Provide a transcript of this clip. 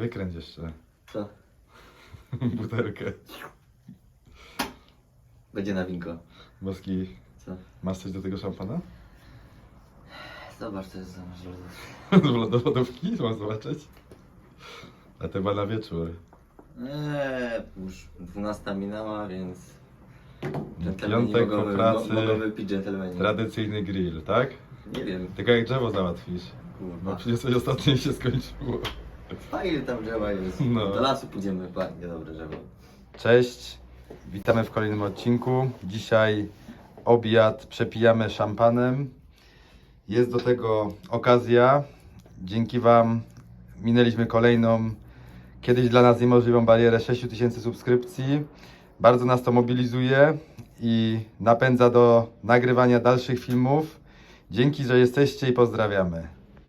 Wykręć jeszcze Co? butelkę. Będzie na winko. Boski, Co? masz coś do tego szampana? Zobacz, co jest za lodówka. Do lodówki? Mam zobaczyć? A to chyba na wieczór. Eee, już 12 minęła, więc... Piątek po mogą, pracy. Mogą wypić dżentelmeni. Tradycyjny grill, tak? Nie wiem, Tylko jak drzewo załatwisz. kurwa. No przecież coś ostatnio się skończyło. Fajnie tam drzewa jest. No. Do lasu pójdziemy, fajnie, dobre drzewo. Cześć, witamy w kolejnym odcinku. Dzisiaj obiad przepijamy szampanem. Jest do tego okazja. Dzięki Wam minęliśmy kolejną, kiedyś dla nas niemożliwą barierę 6000 subskrypcji. Bardzo nas to mobilizuje i napędza do nagrywania dalszych filmów. Dzięki, że jesteście i pozdrawiamy.